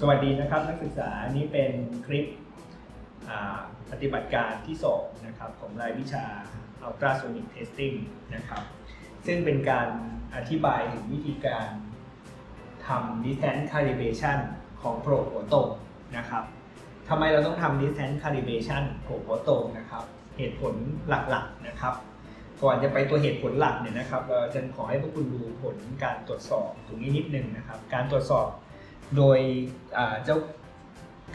สวัสดีนะครับนักศึกษาอันนี้เป็นคลิปปฏิบัติการที่สองนะครับของรายวิชา ultrasonic testing นะครับ ซึ่งเป็นการอธิบายถึงวิธีการทำ distance calibration ของโปรหัวตรงนะครับทำไมเราต้องทำ distance calibration โปรหัวตรงนะครับ เหตุผลหลักๆนะครับ ก่อนจะไปตัวเหตุผลหลักเนี่ยนะครับเราจะขอให้พวกคุณดูผลการตรวจสอบตรงนี้นิดนึงนะครับ การตรวจสอบ โดยเจ้า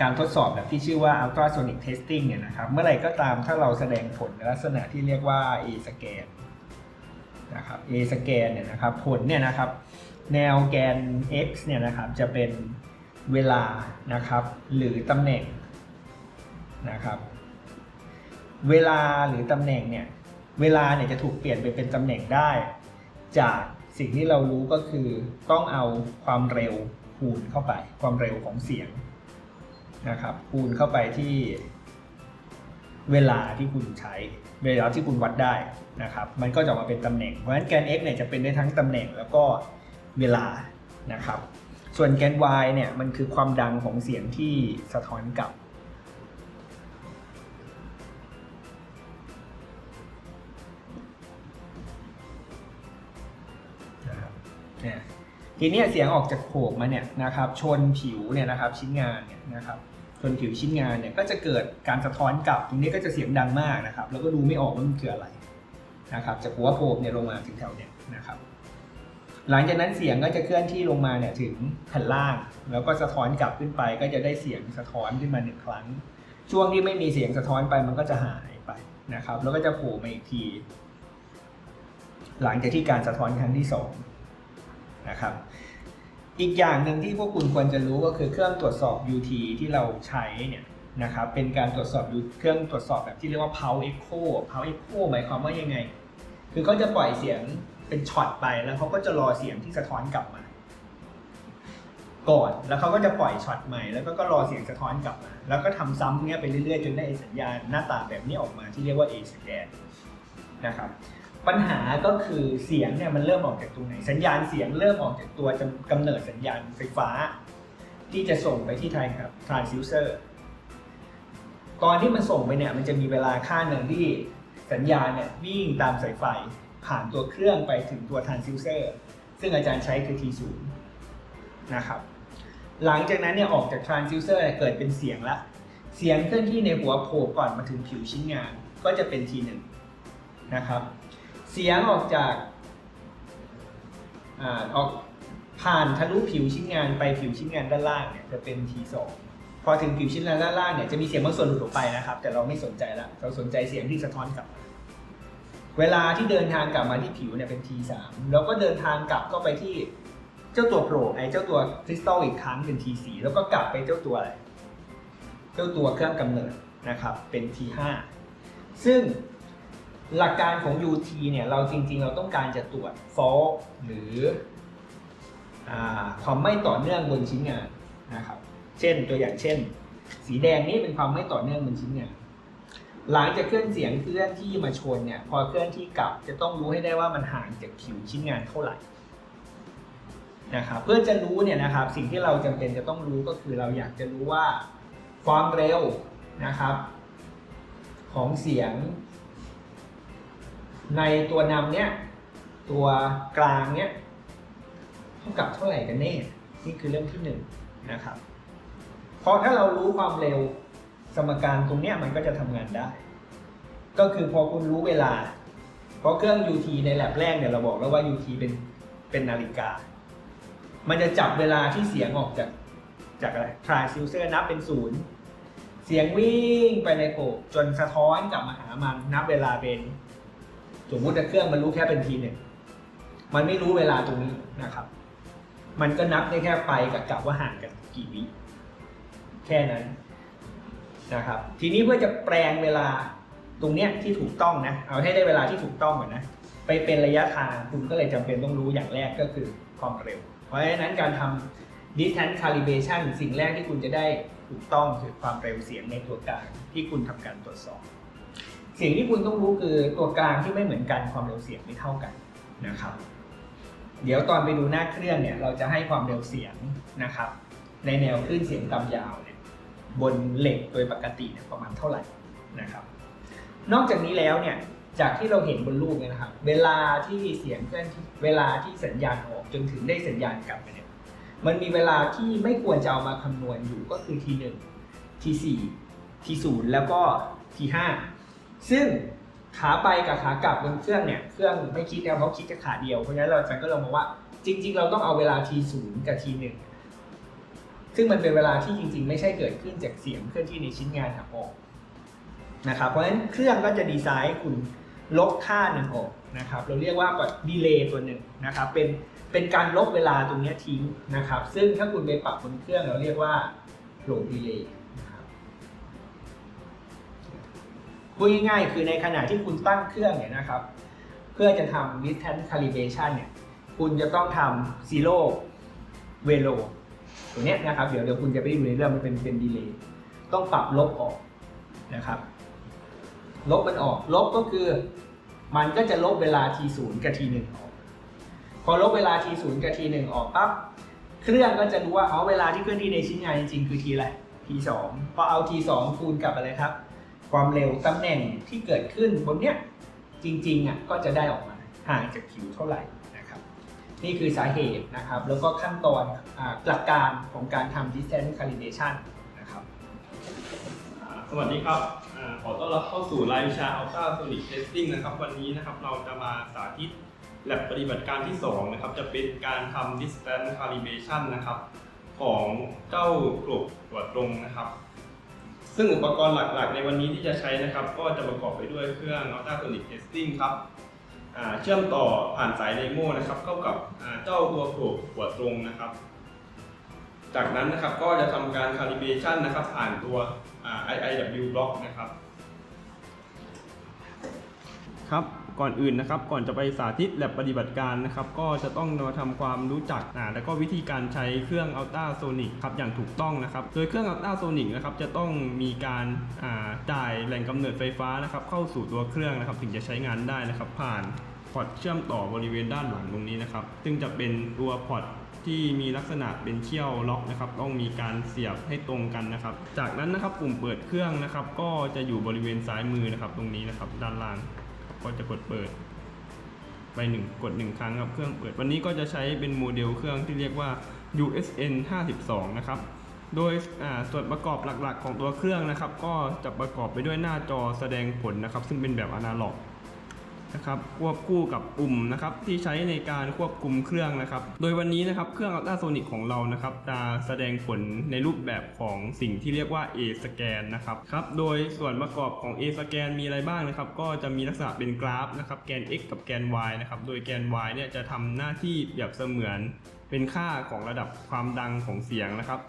การทดสอบแบบที่ชื่อว่า ultrasonic testing เนี่ยนะครับ เมื่อไรก็ตามถ้าเราแสดงผลในลักษณะที่เรียกว่า A scan นะครับ A scan เนี่ยนะครับ ผลเนี่ยนะครับ แนวแกน x เนี่ยนะครับ จะเป็นเวลานะครับ หรือตำแหน่งนะครับ เวลาหรือตำแหน่งเนี่ย เวลาเนี่ยจะถูกเปลี่ยนไปเป็นตำแหน่งได้ จากสิ่งที่เรารู้ก็คือต้องเอาความเร็ว คูณเข้าไปความเร็วของเสียงนะครับคูณเข้าไปที่เวลาที่คุณใช้เวลาที่คุณวัดได้นะครับ มันก็จะมาเป็นตำแหน่ง เพราะฉะนั้นแกน x เนี่ยจะเป็นได้ทั้งตำแหน่งแล้วก็เวลานะครับ ส่วนแกน y เนี่ยมันคือความดังของเสียงที่สะท้อนกลับ ทีนี้เสียงออกจากโขกมาเนี่ยนะครับชนผิวเนี่ยนะครับชิ้นงานเนี่ยนะครับชนผิวชิ้นงานเนี่ยก็จะเกิดการสะท้อนกลับตรงนี้ก็จะเสียงดังมากนะครับ แล้วก็ดูไม่ออกว่ามันคืออะไรนะครับจากหัวโพกเนี่ยลงมาถึงแถวเนี่ยนะครับ หลังจากนั้นเสียงก็จะเคลื่อนที่ลงมาเนี่ยถึงแผ่นล่าง แล้วก็สะท้อนกลับขึ้นไป ก็จะได้เสียงสะท้อนขึ้นมาหนึ่งครั้ง ช่วงที่ไม่มีเสียงสะท้อนไปมันก็จะหายไปนะครับ แล้วก็จะโผล่มาอีกที หลังจากที่การสะท้อนครั้งที่สอง นะครับ อีกอย่างหนึ่งที่พวกคุณควรจะรู้ก็คือเครื่องตรวจสอบ UT ที่เราใช้เนี่ยนะครับเป็นการตรวจสอบเครื่องตรวจสอบแบบที่เรียกว่า Pulse Echo Pulse Echo หมายความว่ายังไง คือเขาจะปล่อยเสียงเป็นช็อตไปแล้วเขาก็จะรอเสียงที่สะท้อนกลับมา ก่อนแล้วเขาก็จะปล่อยช็อตใหม่แล้วก็ก็รอเสียงสะท้อนกลับมา แล้วก็ทำซ้ำเนี้ยไปเรื่อยๆจนได้สัญญาณหน้าตาแบบนี้ออกมาที่เรียกว่า A scan นะครับ ปัญหาก็คือเสียงเนี่ยมันเริ่มออกจากตรงไหน สัญญาณเสียงเริ่มออกจากตัวจำกำเนิดสัญญาณไฟฟ้า ที่จะส่งไปที่ไทยครับ transducer ก่อนที่มันส่งไปเนี่ยมันจะมีเวลาค่าหนึ่งที่สัญญาณเนี่ยวิ่งตามสายไฟผ่านตัวเครื่องไปถึงตัว transducer ซึ่งอาจารย์ใช้คือ T0 นะครับหลังจากนั้นเนี่ยออกจาก transducer เนี่ยเกิดเป็นเสียงละเสียงเคลื่อนที่ในหัวโผล่ก่อนมาถึงผิวชิ้นงานก็จะเป็น T1 นะครับ เสียงออกจากอ่าออกผ่านทะลุผิวชิ้นงานไปผิวชิ้นงานด้านล่างเนี่ยจะเป็น T2 พอถึงผิวชิ้นงานด้านล่างเนี่ยจะมีเสียงบางส่วนหลุดออกไปนะครับ แต่เราไม่สนใจละเราสนใจเสียงที่สะท้อนกลับ เวลาที่เดินทางกลับมาที่ผิวเนี่ยเป็น T3 แล้วก็เดินทางกลับเข้าไปที่เจ้าตัวโผล่ไอ้เจ้าตัวคริสตัลอีกครั้งเป็น T4 แล้วก็กลับไปเจ้าตัวอะไรเจ้าตัวเครื่องกำเนิดนะครับเป็น T5 ซึ่ง หลักการของ UT เนี่ยเราจริง ๆ เราต้องการจะตรวจ fault หรืออความไม่ต่อเนื่องบนชิ้นงานนะครับ เช่นตัวอย่างเช่น สีแดงนี่เป็นความไม่ต่อเนื่องบนชิ้นงาน หลังจากเคลื่อนเสียงเคลื่อนที่มาชนเนี่ยพอเคลื่อนที่กลับจะต้องรู้ให้ได้ว่ามันห่างจากผิวชิ้นงานเท่าไหร่นะครับเพื่อจะรู้เนี่ยนะครับสิ่งที่เราจำเป็นจะต้องรู้ก็คือเราอยากจะรู้ว่าความเร็วนะครับ ของเสียง ในตัวนำเนี่ย ตัวกลางเนี่ยเท่ากับเท่าไหร่กันแน่ นี่คือเรื่องที่หนึ่งนะครับ เพราะถ้าเรารู้ความเร็วสมการตรงเนี้ยมันก็จะทำงานได้ ก็คือพอคุณรู้เวลา เพราะเครื่อง UT ในแลบแรกเนี่ยเราบอกแล้วว่า UT เป็นเป็นนาฬิกา มันจะจับเวลาที่เสียงออกจากจากอะไร transducer นับเป็นศูนย์เสียงวิ่งไปในโขจนสะท้อนกลับมาหามันนับเวลาเป็น สมมุติว่เครื่องมันรู้แค่เป็นทีหนึ่งมันไม่รู้เวลาตรงนี้นะครับ มันก็นับได้แค่ไปกับกลับว่าห่างกันกี่วิแค่นั้นนะครับ ทีนี้เพื่อจะแปลงเวลาตรงเนี้ยที่ถูกต้องนะ เอาให้ได้เวลาที่ถูกต้องก่อนนะ ไปเป็นระยะทางคุณก็เลยจำเป็นต้องรู้อย่างแรกก็คือความเร็ว เพราะฉะนั้นการทำ distance calibration สิ่งแรกที่คุณจะได้ถูกต้องคือความเร็วเสียงในตัวกลางที่คุณทำการตรวจสอบ สิ่งที่คุณต้องรู้คือตัวกลางที่ไม่เหมือนกันความเร็วเสียงไม่เท่ากันนะครับ เดี๋ยวตอนไปดูหน้าเครื่องเนี่ยเราจะให้ความเร็วเสียงนะครับ ในแนวคลื่นเสียงต่ำยาวเนี่ยบนเหล็กโดยปกติเนี่ยประมาณเท่าไหร่นะครับ นอกจากนี้แล้วเนี่ยจากที่เราเห็นบนรูปเนี่ยนะครับ เวลาที่เสียงเคลื่อนเวลาที่สัญญาณออกจนถึงได้สัญญาณกลับไปเนี่ยมันมีเวลาที่ไม่ควรจะเอามาคำนวณอยู่ก็คือ T1 T4 T0 แล้วก็ T5 ซึ่งขาไปกับขากลับบนเครื่องเนี่ยเครื่องไม่คิดนะเพราะคิดแค่ขาเดียวเพราะฉะนั้นเราจะก็เลองว่าจริง ๆ เราต้องเอาเวลา T0 กับ T1 ซึ่งมันเป็นเวลาที่จริง ๆ ไม่ใช่เกิดขึ้นจากเสียงเคลื่อนที่ในชิ้นงานหักออกนะครับเพราะฉะนั้นเครื่องก็จะดีไซน์ให้คุณลบค่าหนึ่งออกนะครับเราเรียกว่าแบบดีเลย์ตัวหนึ่งนะครับเป็นเป็นการลบเวลาตรงนี้ทิ้งนะครับซึ่งถ้าคุณไปปรับบนเครื่องเราเรียกว่า flow delay นะครับ พูดง่ายๆ คือในขณะที่คุณตั้งเครื่องเนี่ยนะครับ เพื่อจะทำ distance calibration เนี่ย คุณจะต้องทำ zero velo ตัวเนี้ยนะครับ เดี๋ยวเดี๋ยวคุณจะไปดูในเรื่องมันเป็นเป็นดีเลย์ต้องปรับลบออกนะครับ ลบมันออก ลบก็คือ มันก็จะลบเวลา t0 กับ t1 ออก พอลบเวลา t0 กับ t1 ออกปั๊บ เครื่องก็จะรู้ว่า เอาเวลาที่เคลื่อนที่ในชิ้นงานจริงๆ คือ t อะไร t2 พอเอา t2 คูณกับอะไรครับ ความเร็วตำแหน่งที่เกิดขึ้นบนเนี้ยจริงๆอะก็จะได้ออกมาห่างจากคิวเท่าไหร่นะครับนี่คือสาเหตุนะครับแล้วก็ขั้นตอนอ่าหลักการของการทำ distance calibration นะครับสวัสดีครับขอต้อนรับเข้าสู่รายวิชา Ultra Sonic Testing นะครับ วันนี้นะครับเราจะมาสาธิตแลบปฏิบัติการที่ 2 นะครับ จะเป็นการทำ Distance Calibration นะครับ ของเจ้ากลบตรวจตรงนะครับ ซึ่งอุปกรณ์หลักๆ ในวันนี้ที่จะใช้นะครับ ก็จะประกอบไปด้วยเครื่อง Ultra Sonic Testing ครับเชื่อมต่อผ่านสายไดโมนะครับ เข้ากับเจ้าตัวโกลบตรวจตรงนะครับ จากนั้นนะครับก็จะทำการ calibration นะครับ ผ่านตัวอ่า IIW block นะครับ ครับ ก่อนอื่นนะครับ ก่อนจะไปสาธิตแลบปฏิบัติการนะครับ ก็จะต้องมาทำความรู้จักอ่าแล้วก็วิธีการใช้เครื่อง Ultrasonic ครับอย่างถูกต้องนะครับ โดยเครื่อง Ultrasonic นะครับจะต้องมีการอ่าจ่ายแหล่งกำเนิดไฟฟ้านะครับ เข้าสู่ตัวเครื่องนะครับ ถึงจะใช้งานได้นะครับผ่านพอร์ตเชื่อมต่อบริเวณด้านหลังตรงนี้นะครับ ซึ่งจะเป็นตัวพอร์ตที่มีลักษณะเป็นเชี่ยวล็อกนะครับ ต้องมีการเสียบให้ตรงกันนะครับ จากนั้นนะครับปุ่มเปิดเครื่องนะครับ ก็จะอยู่บริเวณซ้ายมือนะครับ ตรงนี้นะครับ ด้านล่าง ก็จะกดเปิดไปหนึ่งกดหนึ่งครั้งครับเครื่องเปิดวันนี้ก็จะใช้เป็นโมเดลเครื่องที่เรียกว่า USN 52 นะครับ โดยส่วนประกอบหลักๆ ของตัวเครื่องนะครับ ก็จะประกอบไปด้วยหน้าจอแสดงผลนะครับ ซึ่งเป็นแบบอนาล็อก นะครับควบคู่กับปุ่มนะครับที่ใช้ในการควบคุมเครื่องนะครับ โดยวันนี้นะครับเครื่องอัลตราโซนิกของเรานะครับจะแสดงผลในรูปแบบของสิ่งที่เรียกว่า A scan นะครับครับโดยส่วนประกอบของ A scan มีอะไรบ้างนะครับ ก็จะมีลักษณะเป็นกราฟนะครับแกน x กับแกน y นะครับโดยแกน y เนี่ยจะทำหน้าที่เปรียบเสมือนเป็นค่าของระดับความดังของเสียงนะครับ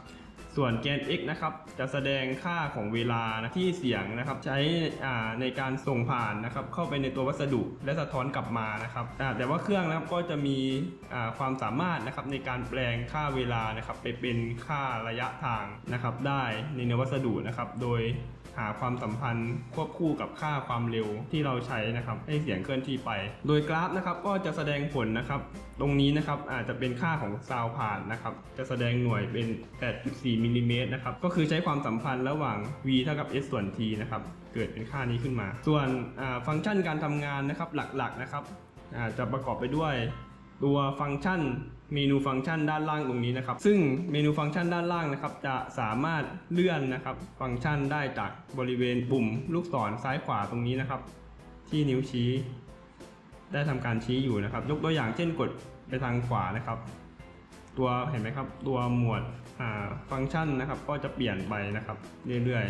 ส่วนแกน x นะครับจะแสดงค่าของเวลานะที่เสียงนะครับใช้ในการส่งผ่านนะครับเข้าไปในตัววัสดุและสะท้อนกลับมานะครับแต่ว่าเครื่องนะครับก็จะมีความสามารถนะครับในการแปลงค่าเวลานะครับไปเป็นค่าระยะทางนะครับได้ในเนื้อวัสดุนะครับโดย หาความสัมพันธ์ควบคู่กับค่าความเร็วที่เราใช้นะครับให้เสียงเคลื่อนที่ไป โดยกราฟนะครับก็จะแสดงผลนะครับ ตรงนี้นะครับอาจจะเป็นค่าของซาวผ่านนะครับจะแสดงหน่วยเป็น 8.4มิลลิเมตรนะครับก็คือใช้ความสัมพันธ์ระหว่าง v เท่ากับ s ส่วน t นะครับเกิดเป็นค่านี้ขึ้นมา ส่วนฟังก์ชันการทำงานนะครับหลักๆนะครับจะประกอบไปด้วย ตัวฟังก์ชันเมนูฟังก์ชันด้านล่างตรงนี้นะครับ ซึ่งเมนูฟังก์ชันด้านล่างนะครับ จะสามารถเลื่อนนะครับ ฟังก์ชันได้จากบริเวณปุ่มลูกศรซ้ายขวาตรงนี้นะครับ ที่นิ้วชี้ ได้ทำการชี้อยู่นะครับ ยกตัวอย่างเช่นกดไปทางขวานะครับ ตัวเห็นไหมครับ ตัวหมวดฟังก์ชันนะครับ ก็จะเปลี่ยนไปนะครับ เรื่อย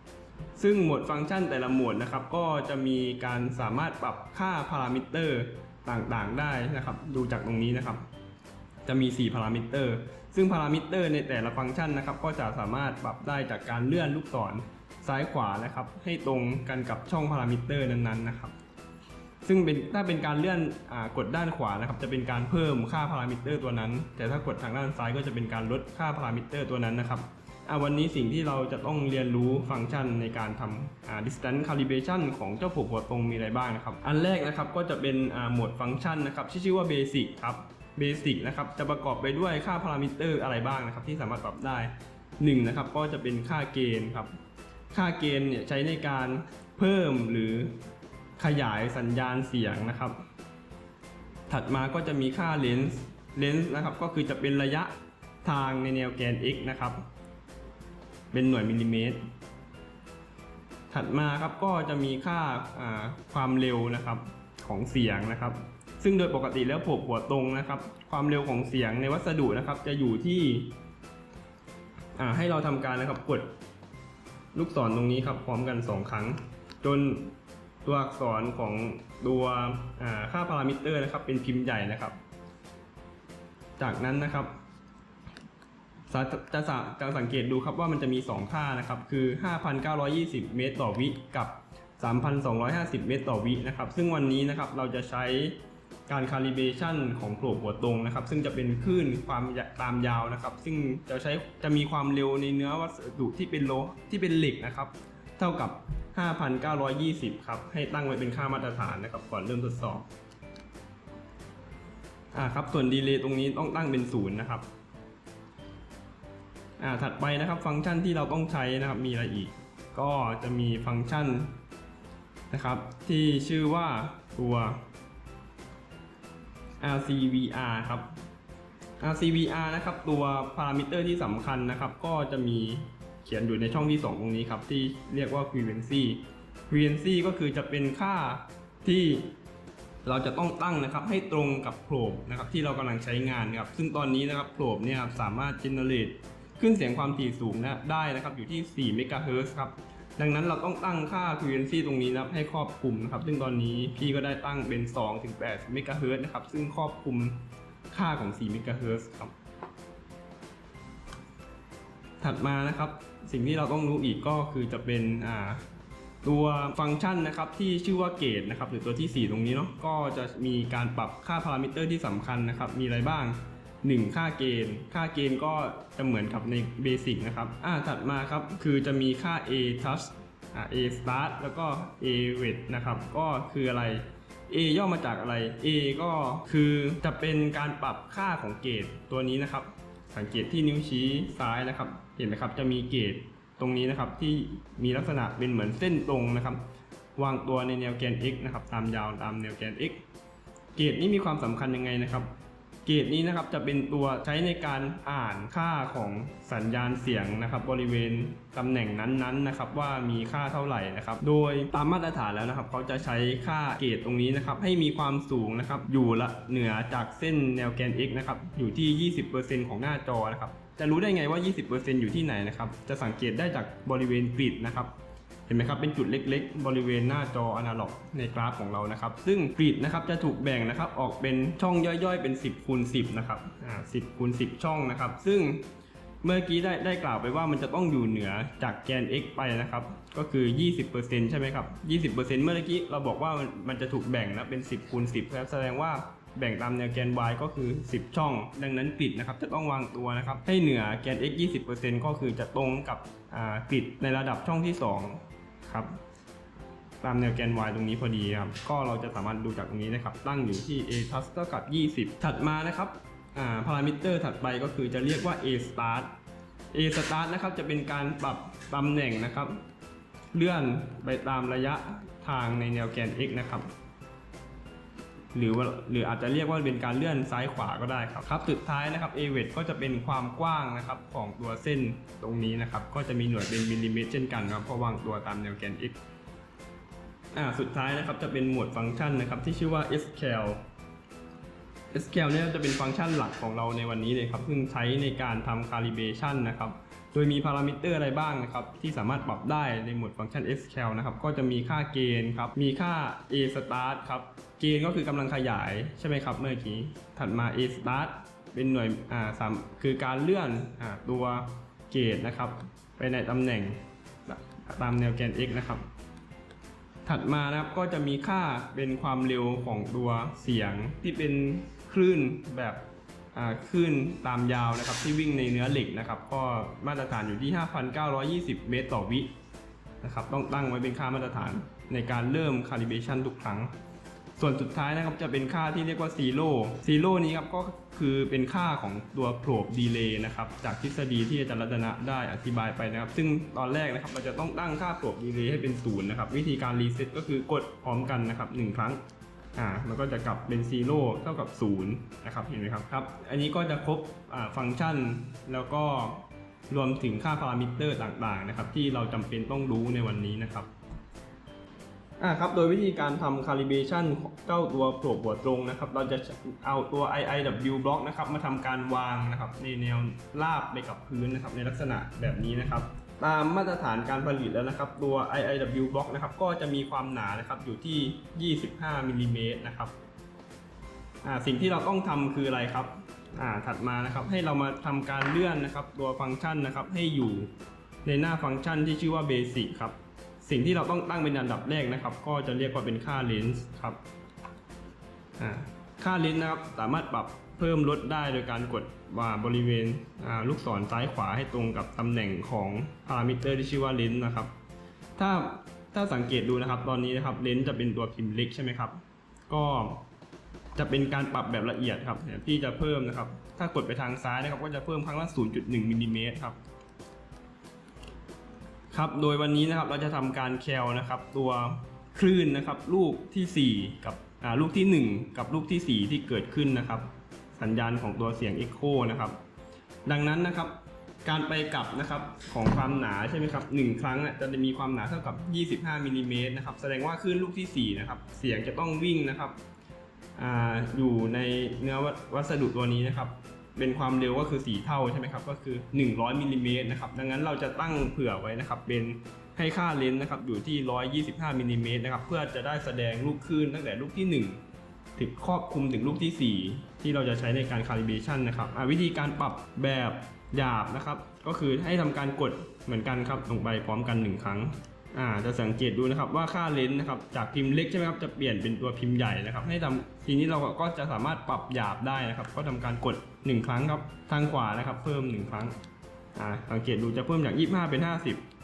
ๆ ซึ่งหมวดฟังก์ชันแต่ละหมวดนะครับ ก็จะมีการสามารถปรับค่าพารามิเตอร์ ต่างๆได้นะครับ ดูจากตรงนี้นะครับ จะมี 4 พารามิเตอร์ ซึ่งพารามิเตอร์ในแต่ละฟังก์ชันนะครับ ก็จะสามารถปรับได้จากการเลื่อนลูกศรซ้ายขวานะครับ ให้ตรงกันกับช่องพารามิเตอร์นั้นๆนะครับ ซึ่งเป็นถ้าเป็นการเลื่อนอกดด้านขวานะครับ จะเป็นการเพิ่มค่าพารามิเตอร์ตัวนั้น แต่ถ้ากดทางด้านซ้ายก็จะเป็นการลดค่าพารามิเตอร์ตัวนั้นนะครับ วันนี้สิ่งที่เราจะต้องเรียนรู้ฟังก์ชันในการทำ distance calibration ของเจ้าผูกหัวตรงมีอะไรบ้างนะครับ อันแรกนะครับก็จะเป็นหมวดฟังก์ชันนะครับที่ชื่อว่า basic ครับเบสิกนะครับจะประกอบไปด้วยค่าพารามิเตอร์อะไรบ้างนะครับที่สามารถปรับได้หนึ่งนะครับก็จะเป็นค่าเกณฑ์ครับค่าเกณฑ์เนี่ยใช้ในการเพิ่มหรือขยายสัญญาณเสียงนะครับ ถัดมาก็จะมีค่าเลนส์เลนส์นะครับก็คือจะเป็นระยะทางในแนวแกน x นะครับ เป็นหน่วยมิลลิเมตร ถัดมาครับก็จะมีค่าความเร็วนะครับของเสียงนะครับ ซึ่งโดยปกติแล้วผกหัวตรงนะครับ ความเร็วของเสียงในวัสดุนะครับ จะอยู่ที่ให้เราทำการนะครับกดลูกศรตรงนี้ครับ พร้อมกันสองครั้ง จนตัวอักษรของตัวค่าพารามิเตอร์นะครับ เป็นพิมพ์ใหญ่นะครับ จากนั้นนะครับ จะสจะสังเกตดูครับว่ามันจะมี 2 ค่านะครับ คือ 5,920 เมตรต่อวิกับ 3,250 เมตรต่อวินะครับ ซึ่งวันนี้นะครับเราจะใช้การ calibration ของโผล่หัวตรงนะครับ ซึ่งจะเป็นคลื่นความตามยาวนะครับ ซึ่งจะใช้จะมีความเร็วในเนื้อวัสดุที่เป็นโลที่เป็นเหล็กนะครับ เท่ากับ 5,920 ครับ ให้ตั้งไว้เป็นค่ามาตรฐานนะครับ ก่อนเริ่มทดสอบอ่าครับส่วนดีเลย์ตรงนี้ต้องตั้งเป็นศูนย์นะครับ อ่าถัดไปนะครับฟังก์ชันที่เราต้องใช้นะครับมีอะไรอีก ก็จะมีฟังก์ชันนะครับที่ชื่อว่าตัว RCVR ครับ RCVR นะครับตัวพารามิเตอร์ที่สำคัญนะครับ ก็จะมีเขียนอยู่ในช่องที่ 2 ตรงนี้ครับ ที่เรียกว่า frequency frequency ก็คือจะเป็นค่าที่เราจะต้องตั้งนะครับให้ตรงกับโ r รบนะครับที่เรากำลังใช้งานครับ ซึ่งตอนนี้นะครับโ r รบเนี่ยสามารถ generate ขึ้นเสียงความถี่สูงนะได้นะครับอยู่ที่4 MHz ครับดังนั้นเราต้องตั้งค่า frequency ตรงนี้นะครับให้ครอบคลุมนะครับซึ่งตอนนี้พี่ก็ได้ตั้งเป็น2-8 MHz นะครับซึ่งครอบคลุมค่าของ4 MHz ครับถัดมานะครับสิ่งที่เราต้องรู้อีกก็คือจะเป็นอ่าตัวฟังก์ชันนะครับที่ชื่อว่าเก e นะครับหรือตัวที่ 4 ตรงนี้เนาะก็จะมีการปรับค่าพารามิเตอร์ที่สำคัญนะครับมีอะไรบ้าง 1 ค่าเกณฑ์ ค่าเกณฑ์ก็จะเหมือนกับในเบสิกนะครับ อ่าถัดมาครับ คือจะมีค่า A touch อ่า A start แล้วก็ A wet นะครับ ก็คืออะไร A ย่อมาจากอะไร A ก็คือจะเป็นการปรับค่าของเกณฑ์ตัวนี้นะครับ สังเกตที่นิ้วชี้ซ้ายนะครับ เห็นไหมครับ จะมีเกจตรงนี้นะครับที่มีลักษณะเป็นเหมือนเส้นตรงนะครับ วางตัวในแนวแกน x นะครับ ตามยาวตามแนวแกน x เกจนี้มีความสำคัญยังไงนะครับ เกจนี้นะครับจะเป็นตัวใช้ในการอ่านค่าของสัญญาณเสียงนะครับ บริเวณตำแหน่งนั้นๆนะครับ ว่ามีค่าเท่าไหร่นะครับ โดยตามมาตรฐานแล้วนะครับ เขาจะใช้ค่าเกจตรงนี้นะครับ ให้มีความสูงนะครับ อยู่ละเหนือจากเส้นแนวแกน x นะครับ อยู่ที่ 20%ของหน้าจอนะครับ จะรู้ได้ไงว่า 20%อยู่ที่ไหนนะครับ จะสังเกตได้จากบริเวณกริดนะครับ เห็นไหมครับเป็นจุดเล็กๆ บริเวณหน้าจออนาล็อกในกราฟของเรานะครับ ซึ่งกริดนะครับจะถูกแบ่งนะครับออกเป็นช่องย่อยๆ เป็น 10คูณ10นะครับอ่า10คูณ10 ช่องนะครับ ซึ่งเมื่อกี้ได้ได้กล่าวไปว่ามันจะต้องอยู่เหนือจากแกน x ไปนะครับ ก็คือ 20%ใช่ไหมครับ 20%เมื่อกี้เราบอกว่ามันมันจะถูกแบ่งนะเป็น 10คูณ10ครับแสดงว่าแบ่งตามแนวแกน y ก็คือ 10 ช่อง ดังนั้นกริดนะครับจะต้องวางตัวนะครับ ให้เหนือแกน x 20%ก็คือจะตรงกับอ่ากริดในระดับช่องที่ 2 ครับตามแนวแกน y ตรงนี้พอดีครับ ก็เราจะสามารถดูจากตรงนี้นะครับ ตั้งอยู่ที่ a plus เท่ากับ 20 ถัดมานะครับอ่าพารามิเตอร์ถัดไปก็คือจะเรียกว่า a start a start นะครับจะเป็นการปรับตำแหน่งนะครับ เลื่อนไปตามระยะทางในแนวแกน x นะครับ หรือว่าหรืออาจจะเรียกว่าเป็นการเลื่อนซ้ายขวาก็ได้ครับครับสุดท้ายนะครับ a w e t ก็จะเป็นความกว้างนะครับของตัวเส้นตรงนี้นะครับ ก็จะมีหน่วยเป็นมิลลิเมตรเช่นกันครับเพราะวางตัวตามแนวแกน x อ่าสุดท้ายนะครับจะเป็นหมวดฟังก์ชันนะครับที่ชื่อว่า scale scale เนี่ยจะเป็นฟังก์ชันหลักของเราในวันนี้เลยครับ ซึ่งใช้ในการทำ calibration นะครับ โดยมีพารามิเตอร์อะไรบ้างนะครับที่สามารถปรับได้ในหมวดฟังก์ชัน scale นะครับก็จะมีค่าเกณฑ์ครับมีค่า a start ครับเกณฑ์ก็คือกำลังขยายใช่ไหมครับเมื่อกี้ถัดมา a start เป็นหน่วยอ่าสามคือการเลื่อนอ่าตัวเกจนะครับไปในตำแหน่งตามแนวแกน x นะครับ ถัดมานะครับก็จะมีค่าเป็นความเร็วของตัวเสียงที่เป็นคลื่นแบบ อ่าคลื่นตามยาวนะครับที่วิ่งในเนื้อเหล็กนะครับ ก็มาตรฐานอยู่ที่ 5,920 เมตรต่อวินะครับต้องตั้งไว้เป็นค่ามาตรฐานในการเริ่ม calibration ทุกครั้ง ส่วนสุดท้ายนะครับจะเป็นค่าที่เรียกว่าซีโร่ซีโร่นี้ครับก็คือเป็นค่าของตัวโ r รบดีเลย์นะครับจากทฤษฎีที่อาจารย์รัตนะได้อธิบายไปนะครับ ซึ่งตอนแรกนะครับเราจะต้องตั้งค่าโ r รบดีเลย์ให้เป็นศูนย์นะครับวิธีการรีเซ็ตก็คือกดพร้อมกันนะครับหนึ่งครั้ง อ่ามันก็จะกลับเป็นซีโร่เท่ากับ0นะครับเห็นไหมครับครับ อันนี้ก็จะครบอ่าฟังก์ชันแล้วก็รวมถึงค่าพารามิเตอร์ต่างๆนะครับที่เราจำเป็นต้องรู้ในวันนี้นะครับอ่าครับโดยวิธีการทำ calibration เจ้าตัวโปรบหัวตรงนะครับ เราจะเอาตัว IIW block นะครับมาทำการวางนะครับในแนวราบไปกับพื้นนะครับในลักษณะแบบนี้นะครับ ตามมาตรฐานการผลิตแล้วนะครับ ตัว IIW block นะครับก็จะมีความหนานะครับอยู่ที่ 25มิลลิเมตรนะครับสิ่งที่เราต้องทำคืออะไรครับถัดมานะครับให้เรามาทำการเลื่อนนะครับ ตัวฟังก์ชันนะครับให้อยู่ในหน้าฟังก์ชันที่ชื่อว่า basic ครับสิ่งที่เราต้องตั้งเป็นอันดับแรกนะครับ ก็จะเรียกว่าเป็นค่าเลนส์ครับค่าเลนส์นะครับสามารถปรับ เพิ่มลดได้โดยการกดว่าบริเวณลูกศรซ้ายขวาให้ตรงกับตำแหน่งของพารามิเตอร์ที่ชื่อว่าเลนส์นะครับ ถ้าถ้าสังเกตดูนะครับ ตอนนี้นะครับเลนส์จะเป็นตัวพิมพ์เล็กใช่ไหมครับ ก็จะเป็นการปรับแบบละเอียดครับเนี่ยที่จะเพิ่มนะครับ ถ้ากดไปทางซ้ายนะครับ ก็จะเพิ่มครั้งละ 0.1มิลลิเมตรครับครับ โดยวันนี้นะครับเราจะทำการแคลนะครับ ตัวคลื่นนะครับ ลูกทีสี่4 กับลูกที่ 1 กับลูกทีสี่4 ที่เกิดขึ้นนะครับ สัญญาณของตัวเสียง Echo นะครับ ดังนั้นนะครับ การไปกลับนะครับของความหนาใช่ไหมครับหนึ่งครั้งอะจะมีความหนาเท่ากับ 25มิลลิเมตรนะครับแสดงว่าคลื่นลูกที่4นะครับเสียงจะต้องวิ่งนะครับออยู่ในเนื้อวัสดุตัวนี้นะครับ เป็นความเร็วก็คือ 4 เท่าใช่ไหมครับก็คือ 100มิลลิเมตรนะครับดังนั้นเราจะตั้งเผื่อไว้นะครับเป็นให้ค่าเลนส์นะครับอยู่ที่ 125มิลลิเมตรนะครับเพื่อจะได้แสดงลูกคลื่นตั้งแต่ลูกที่ 1 ถึงครอบคลุมถึงลูกที่ 4 ที่เราจะใช้ในการ calibration นะครับวิธีการปรับแบบหยาบนะครับ ก็คือให้ทำการกดเหมือนกันครับลงไปพร้อมกัน 1 ครั้งอ่าจะสังเกตดูนะครับว่าค่าเลนส์นะครับจากพิมพ์เล็กใช่ไหมครับจะเปลี่ยนเป็นตัวพิมพ์ใหญ่นะครับ ให้ทำทีนี้เราก็จะสามารถปรับหยาบได้นะครับ ก็ทำการกด 1 ครั้งครับทางขวานะครับ เพิ่ม 1 ครั้งอ่าสังเกตดูจะเพิ่มจาก 25 เป็น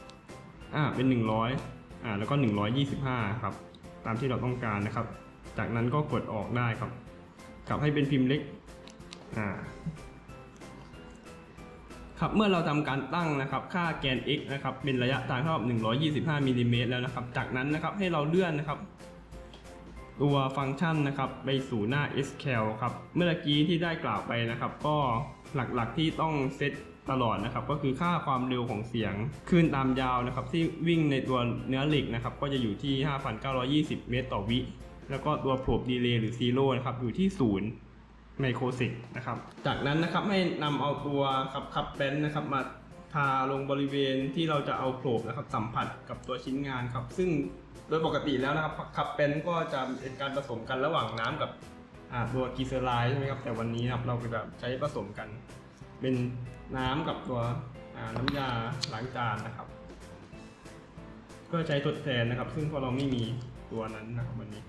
50อ่าเป็น 100อ่าแล้วก็ 125 ครับ ตามที่เราต้องการนะครับ จากนั้นก็กดออกได้ครับ กลับให้เป็นพิมพ์เล็กอ่าครับเมื่อเราทำการตั้งนะครับค่าแกน x นะครับเป็นระยะทางเท่ากับ125มิลลิเมตรแล้วนะครับ จากนั้นนะครับให้เราเลื่อนนะครับ ตัวฟังก์ชันนะครับไปสู่หน้า s c a l ครับเมื่อกี้ที่ได้กล่าวไปนะครับ ก็หลักๆที่ต้องเซตตลอดนะครับ ก็คือค่าความเร็วของเสียงคลื่นตามยาวนะครับ ที่วิ่งในตัวเนื้อเหล็กนะครับ ก็จะอยู่ที่ 5,920 เมตรต่อวิ แล้วก็ตัวโ r รบดีเลย์หรือซีโร่นะครับอยู่ที่0ไมโครเซกนะครับ จากนั้นนะครับให้นำเอาตัวคับคับแบนนะครับมาทาลงบริเวณที่เราจะเอาโผล่นะครับสัมผัสกับตัวชิ้นงานครับ ซึ่งโดยปกติแล้วนะครับคับแบนก็จะเป็นการผสมกันระหว่างน้ำกับตัวกีเซอร์ไลน์ใช่ไหมครับแต่วันนี้นะครับเราจะแบบใช้ผสมกัน เป็นน้ำกับตัวน้ำยาล้างจานนะครับเพื่อใช้ทดแทนนะครับ ซึ่งพอเราไม่มีตัวนั้นนะครับวันนี้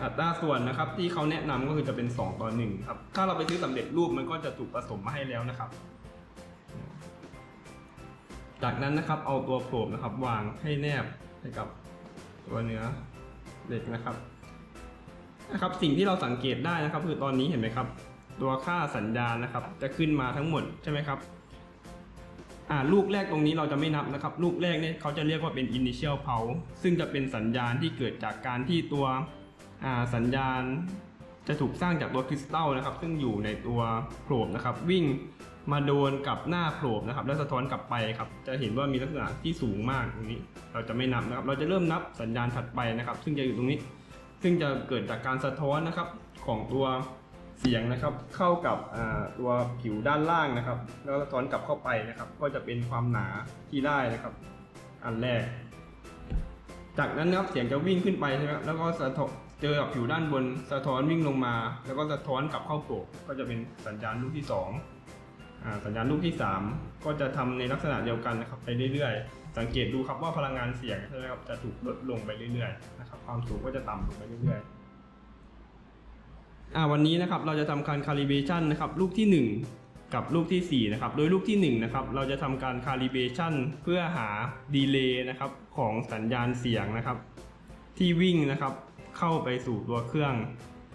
อัตราส่วนนะครับที่เขาแนะนำก็คือจะเป็น 2ต่อ1ครับถ้าเราไปซื้อสำเร็จรูปมันก็จะถูกผสมมาให้แล้วนะครับ จากนั้นนะครับเอาตัวโผล่นะครับ วางให้แนบให้กับตัวเนื้อเหล็กนะครับนะครับ สิ่งที่เราสังเกตได้นะครับ คือตอนนี้เห็นไหมครับ ตัวค่าสัญญาณนะครับ จะขึ้นมาทั้งหมดใช่ไหมครับอ่าลูกแรกตรงนี้เราจะไม่นับนะครับ ลูกแรกเนี่ยเขาจะเรียกว่าเป็น initial pulse ซึ่งจะเป็นสัญญาณที่เกิดจากการที่ตัว สัญญาณจะถูกสร้างจากตัวคริสตัลนะครับ ซึ่งอยู่ในตัวโผล่นะครับ วิ่งมาโดนกับหน้าโผล่นะครับ แล้วสะท้อนกลับไปครับ จะเห็นว่ามีลักษณะที่สูงมากตรงนี้ เราจะไม่นับนะครับ เราจะเริ่มนับสัญญาณถัดไปนะครับ ซึ่งจะอยู่ตรงนี้ ซึ่งจะเกิดจากการสะท้อนนะครับของตัวเสียงนะครับเข้ากับตัวผิวด้านล่างนะครับ แล้วสะท้อนกลับเข้าไปนะครับ ก็จะเป็นความหนาที่ได้นะครับ อันแรก จากนั้นนะครับเสียงจะวิ่งขึ้นไปใช่ไหมครับแล้วก็สะท้อน เจอกับผิวด้านบนสะท้อนวิ่งลงมา แล้วก็สะท้อนกลับเข้าโกรกก็จะเป็นสัญญาณลูกที่สองอ่าสัญญาณลูกที่สามก็จะทำในลักษณะเดียวกันนะครับไปเรื่อยๆ สังเกตดูครับว่าพลังงานเสียงใช่ไหมครับจะถูกลดลงไปเรื่อยๆนะครับความสูงก็จะต่ำลงไปเรื่อยๆอ่าวันนี้นะครับเราจะทำการ calibration นะครับลูกที่หนึ่งกับลูกที่ 4 นะครับ โดยลูกที่ 1 นะครับ เราจะทำการ calibration เพื่อหาดีเลย์นะครับของสัญญาณเสียงนะครับ ที่วิ่งนะครับ เข้าไปสู่ตัวเครื่อง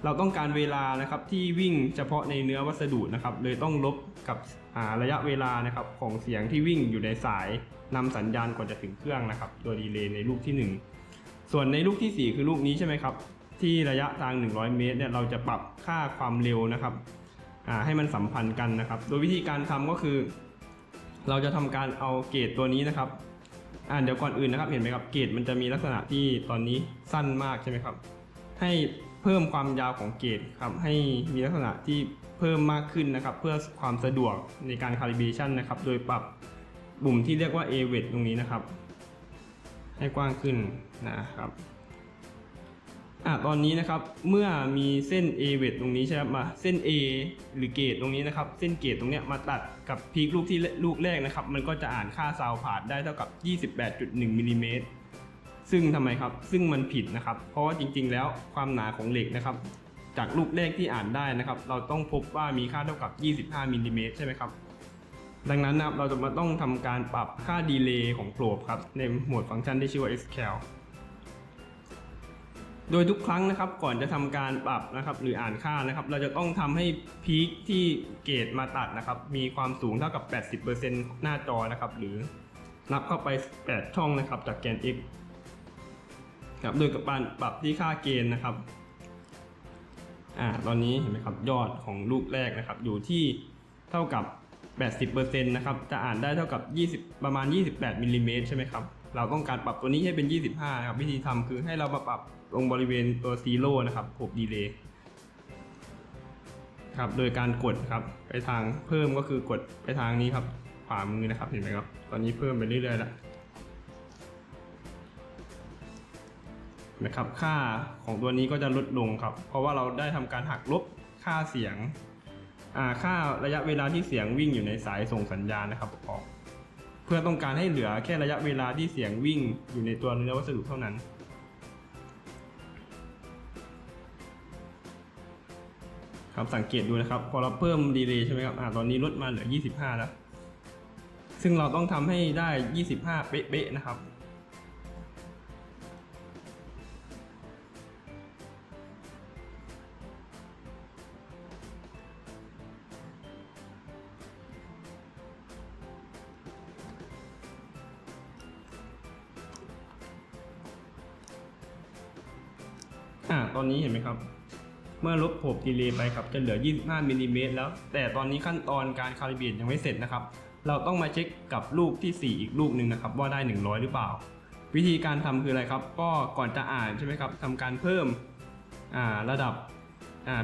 เราต้องการเวลานะครับที่วิ่งเฉพาะในเนื้อวัสดุนะครับ เลยต้องลบกับาระยะเวลานะครับของเสียงที่วิ่งอยู่ในสายนำสัญญาณก่อนจะถึงเครื่องนะครับ ตัวดีเลย์ในลูกที่ 1 ส่วนในลูกทีสี่ 4 คือลูกนี้ใช่ไหมครับ ที่ระยะทาง 100 เมตรเนี่ยเราจะปรับค่าความเร็วนะครับให้มันสัมพันธ์กันนะครับ โดยวิธีการทำก็คือ เราจะทำการเอาเกจตัวนี้นะครับ อ่าเดี๋ยวก่อนอื่นนะครับ เห็นไหมครับเกรดมันจะมีลักษณะที่ตอนนี้สั้นมากใช่ไหมครับ ให้เพิ่มความยาวของเกรดครับให้มีลักษณะที่เพิ่มมากขึ้นนะครับ เพื่อความสะดวกในการคาลิเบชันนะครับ โดยปรับปุ่มที่เรียกว่า a w e t ตรงนี้นะครับ ให้กว้างขึ้นนะครับ อะตอนนี้นะครับเมื่อมีเส้น a w e t ตรงนี้ใช่ไหมมาเส้น A หรือเกจตรงนี้นะครับเส้นเกจตรงเนี้ยมาตัดกับพีคลูกที่ลูกแรกนะครับมันก็จะอ่านค่าซาวผ่านได้เท่ากับ 28.1มิลลิเมตรซึ่งทำไมครับซึ่งมันผิดนะครับ เพราะว่าจริง ๆ แล้วความหนาของเหล็กนะครับ จากลูกแรกที่อ่านได้นะครับ เราต้องพบว่ามีค่าเท่ากับ 25มิลลิเมตรใช่ไหมครับดังนั้นนะครับเราจะมาต้องทำการปรับค่าดีเลย์ของโปรบครับในหมวดฟังก์ชันที่ชื่อว่า xcal โดยทุกครั้งนะครับก่อนจะทำการปรับนะครับหรืออ่านค่านะครับ เราจะต้องทำให้พีคที่เกจมาตัดนะครับ มีความสูงเท่ากับ 80%หน้าจอนะครับ หรือนับเข้าไป 8 ช่องนะครับ จากแกน x ครับโดยกับการปรับที่ค่าเกณฑ์นะครับอ่าตอนนี้เห็นไหมครับยอดของลูกแรกนะครับ อยู่ที่เท่ากับ 80%นะครับจะอ่านได้เท่ากับ 20 ประมาณ 28มิลลิเมตรใช่ไหมครับเราต้องการปรับตัวนี้ให้เป็น 25นะครับวิธีทำคือให้เรามาปรับ ตรงบริเวณตัวซีโร่นะครับผบดีเลย์ครับโดยการกดครับไปทางเพิ่มก็คือกดไปทางนี้ครับขวามือนะครับเห็นไหมครับ ตอนนี้เพิ่มไปเรื่อยๆแล้วนะครับค่าของตัวนี้ก็จะลดลงครับ เพราะว่าเราได้ทำการหักลบค่าเสียงอ่าค่าระยะเวลาที่เสียงวิ่งอยู่ในสายส่งสัญญาณนะครับออก เพื่อต้องการให้เหลือแค่ระยะเวลาที่เสียงวิ่งอยู่ในตัวเนื้อวัสดุเท่านั้น ครับสังเกตดูนะครับ พอเราเพิ่มดีเลย์ใช่ไหมครับอ่าตอนนี้ลดมาเหลือ 25 แล้ว ซึ่งเราต้องทำให้ได้ 25 เป๊ะๆนะครับอ่าตอนนี้เห็นไหมครับ เมื่อลบโผบดีเลย์ไปครับจะเหลือ 25มิลิเมตรแล้ว แต่ตอนนี้ขั้นตอนการคาลิเบรตยังไม่เสร็จนะครับ เราต้องมาเช็คกับลูกที่ 4 อีกลูกหนึ่งนะครับว่าได้ 100 หรือเปล่า วิธีการทำคืออะไรครับ ก็ก่อนจะอ่านใช่ไหมครับทำการเพิ่มระดับ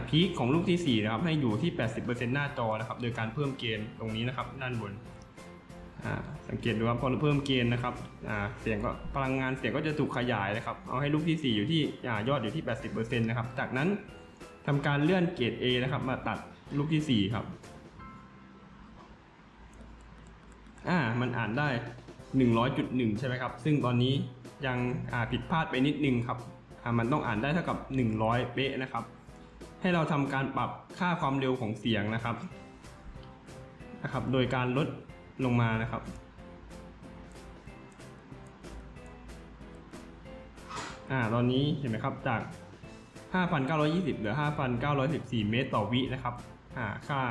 พีคของลูกที่ 4 นะครับ ให้อยู่ที่ 80%หน้าจอนะครับ โดยการเพิ่มเกณฑ์ตรงนี้นะครับ ด้านบน สังเกตดูครับพอเราเพิ่มเกณฑ์นะครับเสียงก็พลังงานเสียงก็จะถูกขยายนะครับ เอาให้ลูกที่ 4 อยู่ที่อยอดอยู่ที่ 80%นะครับ จากนั้น ทำการเลื่อนเกรด A นะครับ มาตัดลูกที่ 4 ครับ อ่า มันอ่านได้ 100.1 ใช่ไหมครับ ซึ่งตอนนี้ยังอ่าผิดพลาดไปนิดนึงครับ อ่า มันต้องอ่านได้เท่ากับ 100 เป๊ะนะครับ ให้เราทำการปรับค่าความเร็วของเสียงนะครับ นะครับ โดยการลดลงมานะครับอ่า ตอนนี้เห็นไหมครับ จาก 5,920 เหลือ 5,914 เมตรต่อวินะครับอ่าค่า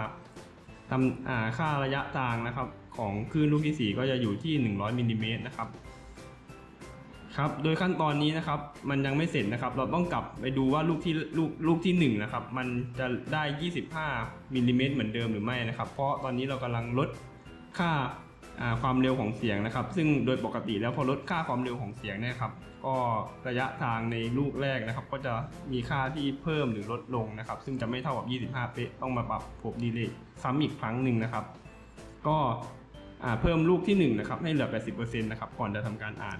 ทำอ่าค่าระยะทางนะครับ ของคลื่นลูกที่ 4 ก็จะอยู่ที่ 100มิลลิเมตรนะครับครับ โดยขั้นตอนนี้นะครับ มันยังไม่เสร็จนะครับ เราต้องกลับไปดูว่าลูกที่ลูกลูกที่ 1 นะครับ มันจะได้ 25มิลลิเมตรเหมือนเดิมหรือไม่นะครับ เพราะตอนนี้เรากำลังลดค่า ความเร็วของเสียงนะครับ ซึ่งโดยปกติแล้วพอลดค่าความเร็วของเสียงเนี่ยครับ ก็ระยะทางในลูกแรกนะครับ ก็จะมีค่าที่เพิ่มหรือลดลงนะครับ ซึ่งจะไม่เท่ากับ 25 เป๊ะต้องมาปรับผมดีเลย์ซ้ำอีกครั้งหนึ่งนะครับ ก็เพิ่มลูกที่1นะครับให้เหลือ 80%นะครับก่อนจะทำการอ่าน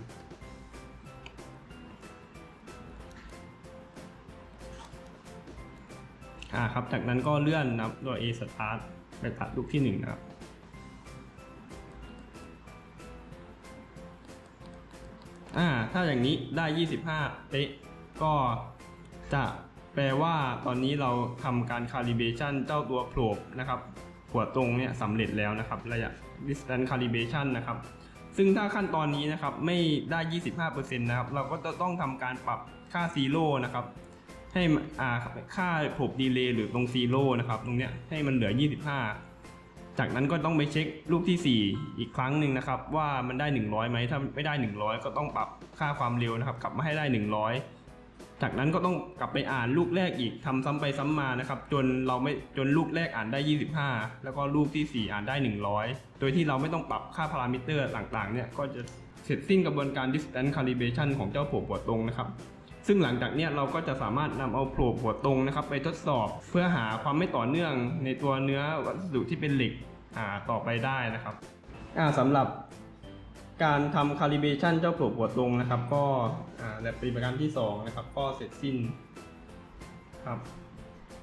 อ่าครับจากนั้นก็เลื่อนนับโดย A start ไปตัดลูกที่1นะครับ อ่า ถ้าอย่างนี้ได้ 25 เป๊ะ ก็จะแปลว่าตอนนี้เราทำการ calibration เจ้าตัวโผลบนะครับ หัวตรงเนี่ยสำเร็จแล้วนะครับ ระยะ distance calibration นะครับ ซึ่งถ้าขั้นตอนนี้นะครับไม่ได้ 25%นะครับ เราก็จะต้องทำการปรับค่าซีโร่นะครับ ให้อ่าค่าผบดีเลย์หรือตรงซีโร่นะครับ ตรงเนี้ยให้มันเหลือ 25 จากนั้นก็ต้องไปเช็คลูกทีสี่ 4 อีกครั้งหนึ่งนะครับ ว่ามันได้ 100ไหมถ้าไม่ได้ 100 ก็ต้องปรับค่าความเร็วนะครับ กลับมาให้ได้ 100 จากนั้นก็ต้องกลับไปอ่านลูกแรกอีกทำซ้ำไปซ้ำมานะครับ จนเราไม่จนลูกแรกอ่านได้ 25 แล้วก็ลูกที่ 4 อ่านได้ 100 โดยที่เราไม่ต้องปรับค่าพารามิเตอร์ต่างๆเนี่ยก็จะเสร็จสิ้นกระบวนการ distance calibration ของเจ้าโผล่หัวตรงนะครับ ซึ่งหลังจากเนี้ยเราก็จะสามารถนำเอาโผล่หัวตรงนะครับ ไปทดสอบเพื่อหาความไม่ต่อเนื่องในตัวเนื้อวัสดุที่เป็นเหล็กอ่าต่อไปได้นะครับอ่าสำหรับการทำคาลิเบชันเจ้าโผล่หัวตรงนะครับ ก็อ่าและปฏิบัติการที่สองนะครับ ก็เสร็จสิ้นครับ